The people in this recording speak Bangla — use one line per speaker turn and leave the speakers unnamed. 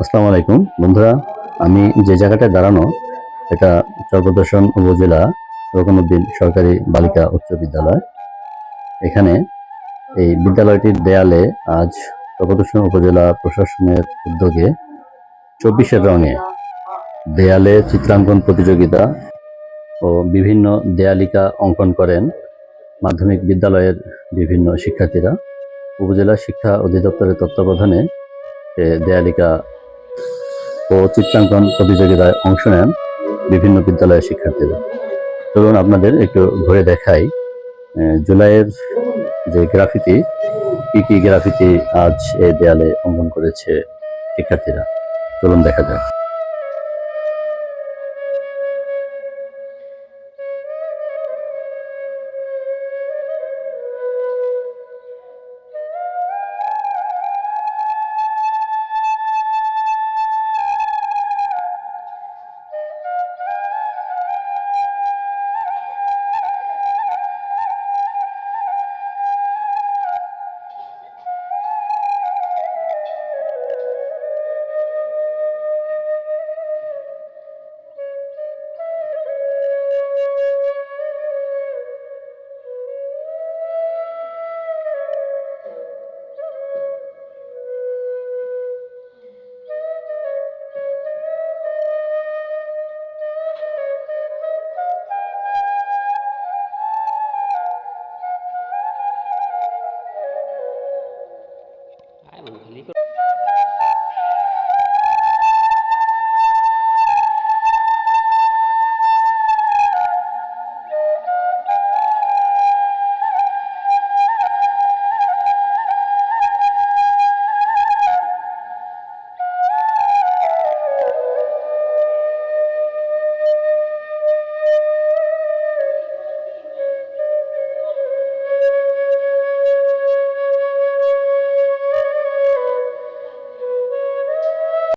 আসসালামু আলাইকুম। বন্ধুরা, আমি যে জায়গাটায় দাঁড়ানো, এটা চরপদর্শন উপজেলা রকমউদ্দিন সরকারি বালিকা উচ্চ বিদ্যালয়। এখানে এই বিদ্যালয়টির দেয়ালে আজ চরপদর্শন উপজেলা প্রশাসনের উদ্যোগে চব্বিশের রঙে দেয়ালে চিত্রাঙ্কন প্রতিযোগিতা ও বিভিন্ন দেয়ালিকা অঙ্কন করেন মাধ্যমিক বিদ্যালয়ের বিভিন্ন শিক্ষার্থীরা। উপজেলা শিক্ষা অধিদপ্তরের তত্ত্বাবধানে দেয়ালিকা ও চিত্রাঙ্কন প্রতিযোগিতায় অংশ নেন বিভিন্ন বিদ্যালয়ের শিক্ষার্থীরা। চলুন আপনাদের একটু ঘুরে দেখাই জুলাইয়ের যে গ্রাফিতি, কি কি গ্রাফিতি আজ এই দেয়ালে অঙ্কন করেছে শিক্ষার্থীরা। চলুন দেখা যাক। मूँगफली को